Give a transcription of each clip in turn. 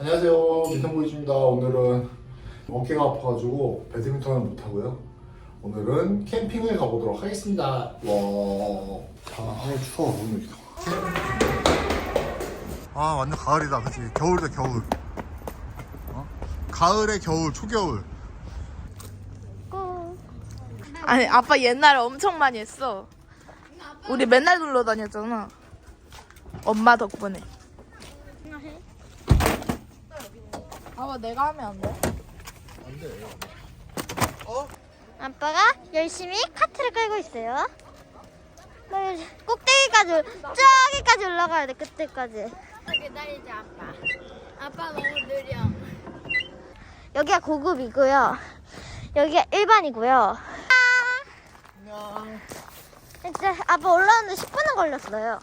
안녕하세요. 민성보이즈입니다. 오늘은 어깨가 아파가지고 배드민턴을 못하고요. 오늘은 캠핑을 가보도록 하겠습니다. 와. 아, 아 추워 오늘 아 완전 가을이다. 그치? 겨울이다 겨울. 어? 가을의 겨울 초겨울. 아니 아빠 옛날에 엄청 많이 했어. 우리 맨날 놀러 다녔잖아. 엄마 덕분에. 아빠 내가 하면 안 돼? 안돼 아빠가 열심히 카트를 끌고 있어요. 네, 꼭대기까지 올- 저기까지 올라가야 돼 그때까지. 기다리자 아빠. 아빠 너무 느려. 여기가 고급이고요. 여기가 일반이고요. 안녕 이제 아빠 올라오는데 10분은 걸렸어요.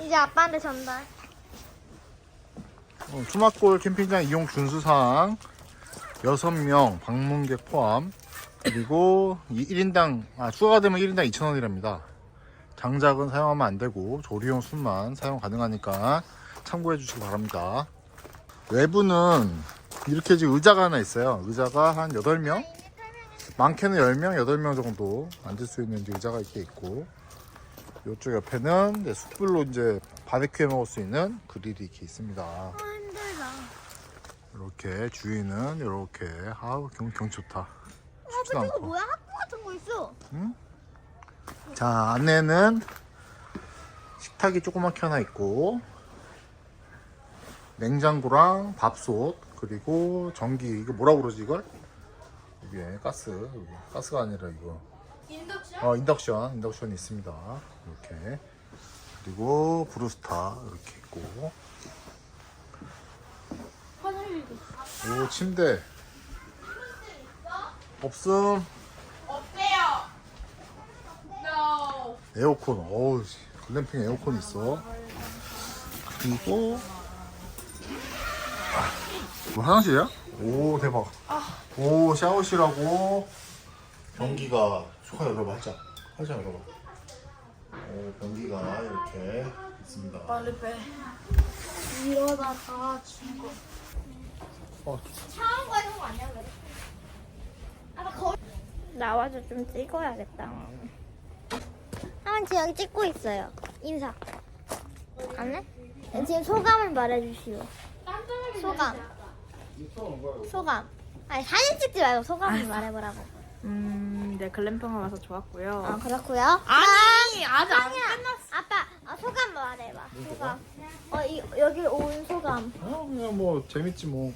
이제 아빠한테 전달. 어, 투막골 캠핑장 이용 준수사항. 6명 방문객 포함. 그리고 이 1인당 아 추가가 되면 1인당 2,000원이랍니다. 장작은 사용하면 안 되고 조리용 숯만 사용 가능하니까 참고해 주시기 바랍니다. 외부는 이렇게 지금 의자가 하나 있어요. 의자가 한 8명? 많게는 10명, 8명 정도 앉을 수 있는 의자가 이렇게 있고 이쪽 옆에는 숯불로 이제 바베큐 해 먹을 수 있는 그릴이 이렇게 있습니다. 이렇게 주위는 이렇게 아우 경, 경 좋다. 춥지도 이거 않고. 뭐야? 학교 같은 거 있어. 자 안에는 식탁이 조그맣게 하나 있고 냉장고랑 밥솥 그리고 전기 이거 뭐라 그러지 이걸? 이게 가스 여기. 가스가 아니라 이거 인덕션? 어 인덕션 인덕션이 있습니다 이렇게 그리고 브루스타 이렇게 있고 오 침대 없음 에어컨, 어우, 글램핑 에어컨 있어. 그리고, 아, 뭐 화장실이야? 오, 대박. 오, 샤워실하고, 변기가, 조카 열어봐, 하자. 하자, 열어봐. 오, 변기가 이렇게 있습니다. 빨리 빼. 이러다가 죽어. 어, 차원 가는 거 아니야? 그래? 아빠 거. 나와서 좀 찍어야겠다. 하은 지 여기 찍고 있어요. 인사. 안 해? 지금 소감을 말해주시오. 소감. 소감. 아니 사진 찍지 말고 소감을 말해보라고. 음, 네 글램핑을 와서 좋았고요. 아 그렇고요. 아니 아직 안 아니야. 아빠 어, 소감 말해봐. 소감. 어 이, 여기 온 소감. 어, 그냥 뭐, 재밌지 뭐.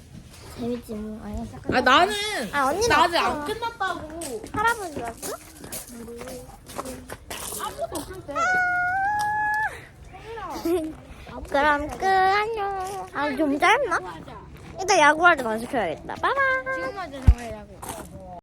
재밌지 뭐. 알겠어. 아 나는 아 언니는 나 아직 없어. 안 끝났다고. 할아버지 왔어? 아무것도 없을 때. 그럼 끝 안녕. 아 좀 짧나? 일단 야구할 때 마스크해야겠다. 빠바. 지금 하자 정말 야구.